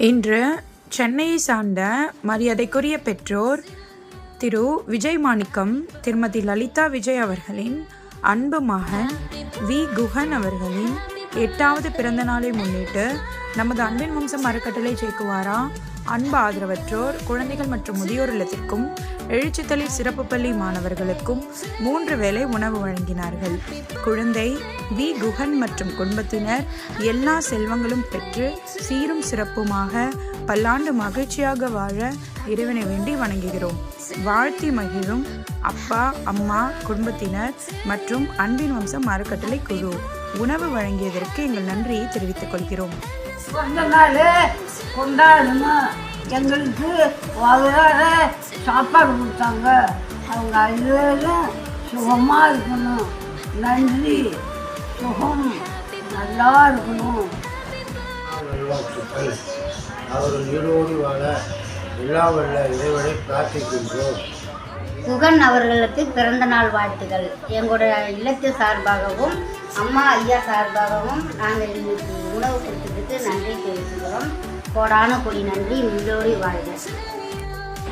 இன்று சென்னையை சார்ந்த மரியாதைக்குரிய பெற்றோர் திரு விஜய் மாணிக்கம் திருமதி லலிதா விஜய் அவர்களின் அன்பு மகன் வி. குஹன் அவர்களின் எட்டாவது பிறந்த நாளை முன்னிட்டு நமது அன்பின் வம்சம் அறக்கட்டளை சேர்க்குவாரா? அன்பு ஆதரவற்றோர் குழந்தைகள் மற்றும் முதியோர் இல்லத்திற்கும் எழுச்சித்தளி சிறப்பு பள்ளி மாணவர்களுக்கும் மூன்று வேளை உணவு வழங்கினார்கள். குழந்தை வி. குஹன் மற்றும் குடும்பத்தினர் எல்லா செல்வங்களும் பெற்று சீரும் சிறப்புமாக பல்லாண்டு மகிழ்ச்சியாக வாழ இறைவனை வேண்டி வணங்குகிறோம். வாழ்த்தி மகிழும் அப்பா அம்மா குடும்பத்தினர் மற்றும் அன்பின் வம்சம் அறக்கட்டளை குழு. உணவு வழங்கியதற்கு எங்கள் நன்றியை தெரிவித்துக் கொள்கிறோம். கொண்டாடணும் எங்களுக்கு வகையார சாப்பாடு கொடுத்தாங்க. அவங்க ஐயோரும் சுகமாக இருக்கணும். நன்றி. சுகம். நல்லா இருக்கணும். அவர் நீரோடி வாழ எல்லா வல்ல இறைவனை பிரார்த்திக்கின்றோம். குகன் அவர்களுக்கு பிறந்த நாள் வாழ்த்துக்கள். எங்களுடைய இல்லத்து சார்பாகவும் அம்மா ஐயா சார்பாகவும் நாங்கள் இன்னைக்கு உணவு கொடுத்ததுக்கு நன்றி தெரிவிக்கிறோம் கோடான கொடி நன்றி முள்ளோடி வாழ்க.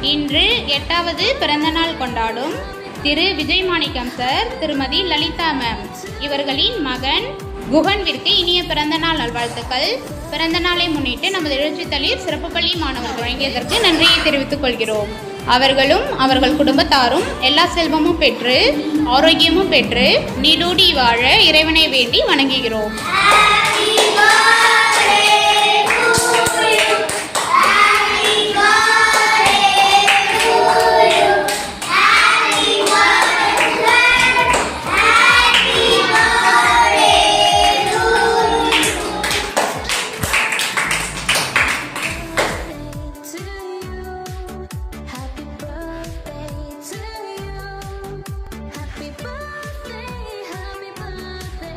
இன்று எட்டாவது பிறந்தநாள் கொண்டாடும் திரு விஜய் மாணிக்கம் சார் திருமதி லலிதா மேம் இவர்களின் மகன் குகன்விற்கு இனிய பிறந்தநாள் நல்வாழ்த்துக்கள். பிறந்த நாளை முன்னிட்டு நமது எழுச்சித்தளிர் சிறப்பு பள்ளி மாணவர் வழங்கியதற்கு நன்றியை தெரிவித்துக் கொள்கிறோம். அவர்களும் அவர்கள் குடும்பத்தாரும் எல்லா செல்வமும் பெற்று ஆரோக்கியமும் பெற்று நீடூடி வாழ இறைவனை வேண்டி வணங்குகிறோம்.